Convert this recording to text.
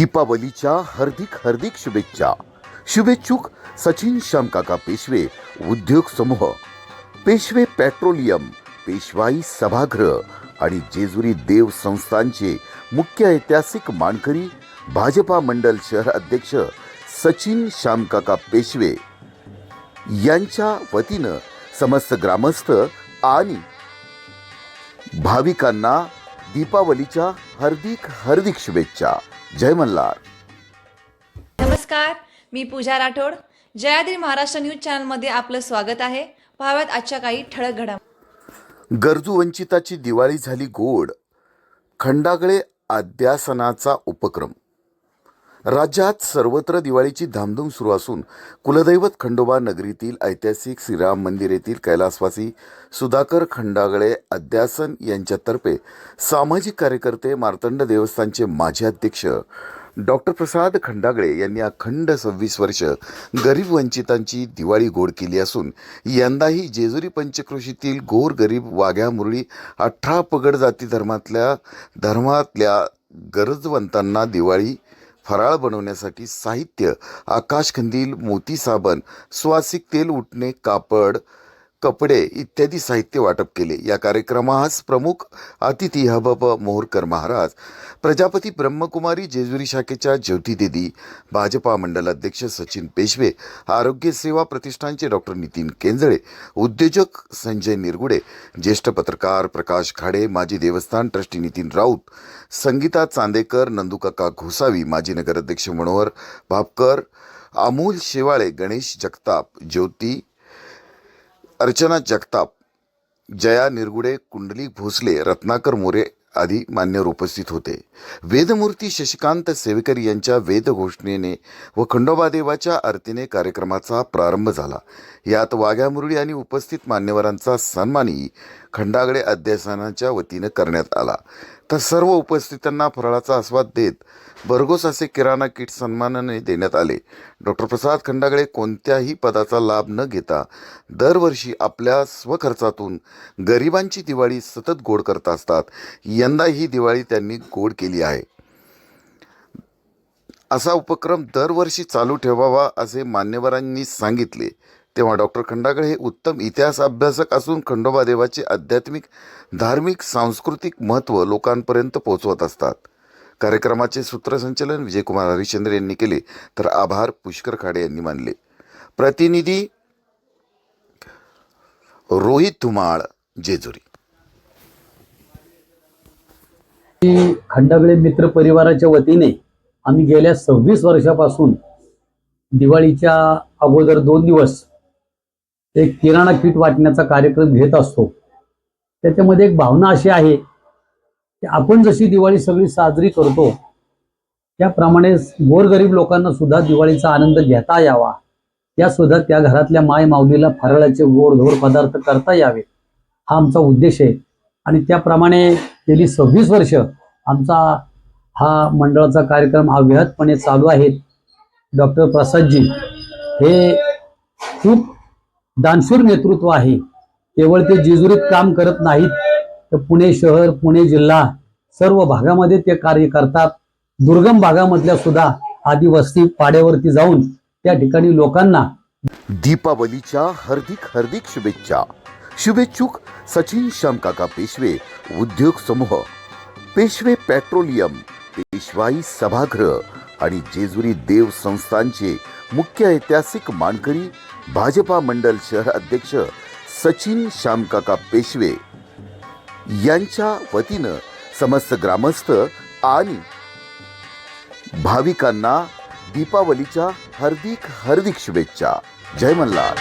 दीपावलीच्या हार्दिक हार्दिक शुभेच्छा. शुभेच्छुक सचिन श्यामकाका पेशवे उद्योग समूह पेशवे पेट्रोलियम पेशवाई सभागृह आणि जेजुरी देव संस्थांचे मुख्य ऐतिहासिक मानकरी भाजपा मंडल शहर अध्यक्ष सचिन श्यामकाका पेशवे. यांच्या वतीनं समस्त ग्रामस्थ आणि भाविकांना दीपावलीच्या हार्दिक हार्दिक शुभेच्छा. जय मल्हार. नमस्कार मी पूजा राठोड. जयाद्री महाराष्ट्र न्यूज चॅनलमध्ये आपलं स्वागत आहे. पाहाव्यात आजच्या काही ठळक घडामोडी गरजू वंचिताची दिवाळी झाली गोड. खंडागळे अध्यासनाचा उपक्रम. राज्यात सर्वत्र दिवाळीची धामधूम सुरू असून कुलदैवत खंडोबा नगरीतील ऐतिहासिक श्रीराम मंदिर येथील कैलासवासी सुधाकर खंडागळे अध्यासन यांच्यातर्फे सामाजिक कार्यकर्ते मार्तंड देवस्थानचे माजी अध्यक्ष डॉक्टर प्रसाद खंडागळे यांनी अखंड सव्वीस वर्ष गरीब वंचितांची दिवाळी गोड केली असून यंदाही जेजुरी पंचक्रोशीतील गोर गरीब वाघ्या मुरळी अठरा पगड जाती धर्मातल्या धर्मातल्या गरजवंतांना दिवाळी फराळ बनवण्यासाठी साहित्य आकाशकंदील मोती साबण सुवासिक तेल उठणे कापड कपडे इत्यादी साहित्य वाटप केले. या कार्यक्रमास प्रमुख अतिथी हबब मोहरकर महाराज प्रजापती ब्रह्मकुमारी जेजुरी शाखेच्या ज्योती दिदी भाजपा मंडल अध्यक्ष सचिन पेशवे आरोग्य सेवा प्रतिष्ठानचे डॉक्टर नितीन केंजळे उद्योजक संजय निरगुडे ज्येष्ठ पत्रकार प्रकाश खाडे माजी देवस्थान ट्रस्टी नितीन राऊत संगीता चांदेकर नंदुकाका घोसावी माजी नगराध्यक्ष मनोहर भापकर अमोल शेवाळे गणेश जगताप ज्योती अर्चना जगताप जया निरगुडे कुंडली भोसले रत्नाकर मोरे आदी मान्यवर उपस्थित होते. वेदमूर्ती शशिकांत सेवेकर यांच्या वेदघोषणेने व खंडोबादेवाच्या आरतीने कार्यक्रमाचा प्रारंभ झाला. यात वाघ्या मुरळी आणि उपस्थित मान्यवरांचा सन्मानही खंडागडे अध्यासनाच्या वतीनं करण्यात आला. तर सर्व उपस्थितांना फराळाचा आस्वाद देत भरघोस असे किराणा किट सन्मानाने देण्यात आले. डॉक्टर प्रसाद खंडागळे कोणत्याही पदाचा लाभ न घेता दरवर्षी आपल्या स्वखर्चातून गरिबांची दिवाळी सतत गोड करत असतात. यंदा ही दिवाळी त्यांनी गोड केली आहे. असा उपक्रम दरवर्षी चालू ठेवावा असे मान्यवरांनी सांगितले. तेव्हा डॉक्टर खंडागळे हे उत्तम इतिहास अभ्यासक असून खंडोबा देवाचे आध्यात्मिक धार्मिक सांस्कृतिक महत्त्व लोकांपर्यंत पोहोचवत असतात. कार्यक्रमाचे सूत्रसंचलन विजयकुमार हरिश्चंद्र यांनी केले तर आभार पुष्कर खाडे यांनी मानले. प्रतिनिधी रोहित धुमाळ जेजुरी. खंडागळे मित्र परिवाराच्या वतीने आम्ही गेल्या सव्वीस वर्षापासून दिवाळीच्या अगोदर दोन दिवस एक किराणा किट वाटण्याचा कार्यक्रम घेत असतो. त्याच्यामध्ये एक भावना अशी आहे की आपण जशी दिवाळी सगळी साजरी करतो त्याप्रमाणे गोरगरीब लोकांना सुद्धा दिवाळीचा आनंद घेता यावा. या सुद्धा त्या घरातल्या माय माऊलीला फराळाचे गोडधोड पदार्थ करता यावे. हा आमचा उद्देश आहे. आणि त्याप्रमाणे गेली सव्वीस वर्ष आमचा हा मंडळाचा कार्यक्रम अव्याहतपणे चालू आहे. डॉक्टर प्रसादजी हे खूप दानशूर नेतृत्व आहे. केवळ ते जेजुरीत काम करत नाहीत तर पुणे शहर पुणे जिल्हा सर्व भागामध्ये ते कार्य करतात. दुर्गम भागामधल्या सुद्धा आदिवासी पाड्यावरती जाऊन त्या ठिकाणी लोकांना दीपावलीच्या हार्दिक हार्दिक शुभेच्छा. शुभेच्छुक सचिन श्यामकाका पेशवे उद्योग समूह पेशवे पेट्रोलियम पेशवाई सभागृह आणि जेजुरी देव संस्थांचे मुख्य ऐतिहासिक मानकरी भाजपा मंडल शहर अध्यक्ष सचिन श्यामकाका पेशवे यांच्या वतीनं समस्त ग्रामस्थ आणि भाविकांना दीपावलीच्या हार्दिक हार्दिक शुभेच्छा. जय मल्हार.